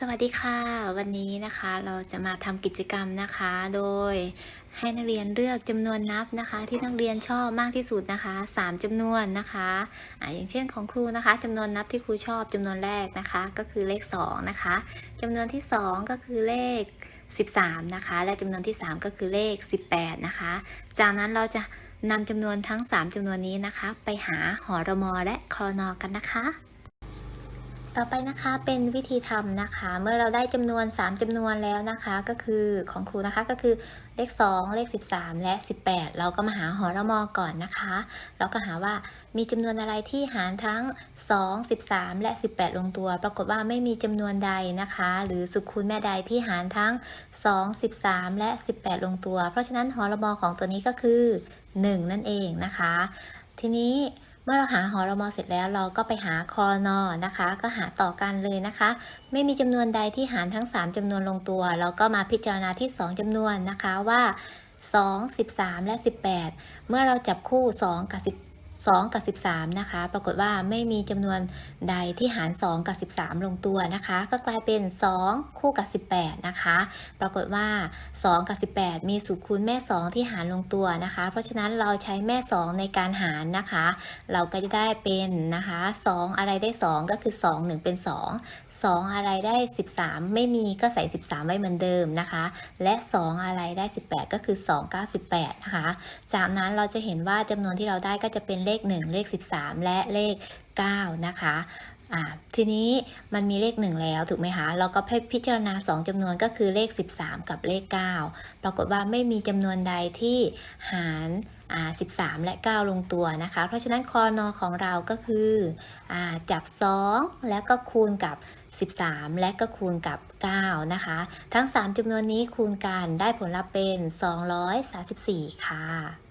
สวัสดีค่ะ วันนี้นะคะเราจะมาทำกิจกรรมนะคะ โดยให้นักเรียนเลือกจำนวนนับนะคะ ที่นักเรียนชอบมากที่สุดนะคะ 3จำนวนนะคะอ่าอย่างเช่นของครูนะคะจำนวนนับที่ครูชอบจำนวนแรกนะคะ ก็คือเลข2นะคะจำนวนที่ 2 ก็คือเลข 13 นะคะ และจำนวนที่ 3 ก็คือเลข 18 นะคะ จากนั้นเราจะนำจำนวนทั้ง 3จำนวนนี้นะคะ ไปหาหอรมอและครนอกันนะคะ ต่อไปนะคะเป็นวิธีทำนะคะ เมื่อเราได้จำนวน 3จำนวนแล้วนะคะ ก็คือของครูนะคะก็คือเลข 2 เลข 13 และ 18 เราก็มาหาหอรมอก่อนนะคะ เราก็หาว่ามีจำนวนอะไรที่หารทั้ง 2 13 และ 18 ลงตัว ปรากฏว่าไม่มีจำนวนใดนะคะ หรือสุขคูณแม่ใดที่หารทั้ง 2 13 และ 18 ลงตัว เพราะฉะนั้นหอรมอของตัวนี้ก็คือ 1 นั่นเองนะคะ ทีนี้ มื่อเราหาหอรมอเสร็จแล้วเราก็ไปหาคอนอนะคะ ก็หาต่อกันเลยนะคะ ไม่มีจำนวนใดที่หารทั้ง 3จำนวนลงตัว เราก็มาพิจารณาที่ 2จำนวนนะคะว่า 2 13 และ 18 เมื่อเราจับคู่ 2 กับ10 2 กับ 13 นะคะ ปรากฏว่าไม่มีจำนวนใดที่หาร 2 กับ 13 ลงตัวนะคะ ก็กลายเป็น 2 คู่กับ 18 นะคะ ปรากฏว่า 2 กับ 18 มีสูตรคูณแม่ 2 ที่หารลงตัวนะคะ เพราะฉะนั้นเราใช้แม่ 2 ในการหารนะคะ เราก็จะได้เป็นนะคะ 2 อะไรได้ 2 ก็คือ 2 1 เป็น 2 2 อะไรได้ 13 ไม่มีก็ใส่ 13 ไว้เหมือนเดิมนะคะ และ 2 อะไรได้ 18 ก็คือ 2 9 18 นะคะ จากนั้นเราจะเห็นว่าจำนวนที่เราได้ก็จะเป็นเลข 1 เลข 13 และเลข 9 นะคะทีนี้มันมีเลข 1 แล้วถูกไหมคะ เราก็พิจารณา 2จำนวนก็คือเลข 13 กับเลข 9 ปรากฏว่าไม่มีจำนวนใดที่หารอ่า13 และ 9 ลงตัวนะคะ เพราะฉะนั้นคอนอของเราก็คืออจับ 2 แล้วก็คูณกับ 13 และก็คูณกับ 9 นะคะ ทั้ง 3จำนวนนี้คูณกันได้ผลลัพธ์เป็น 234 ค่ะ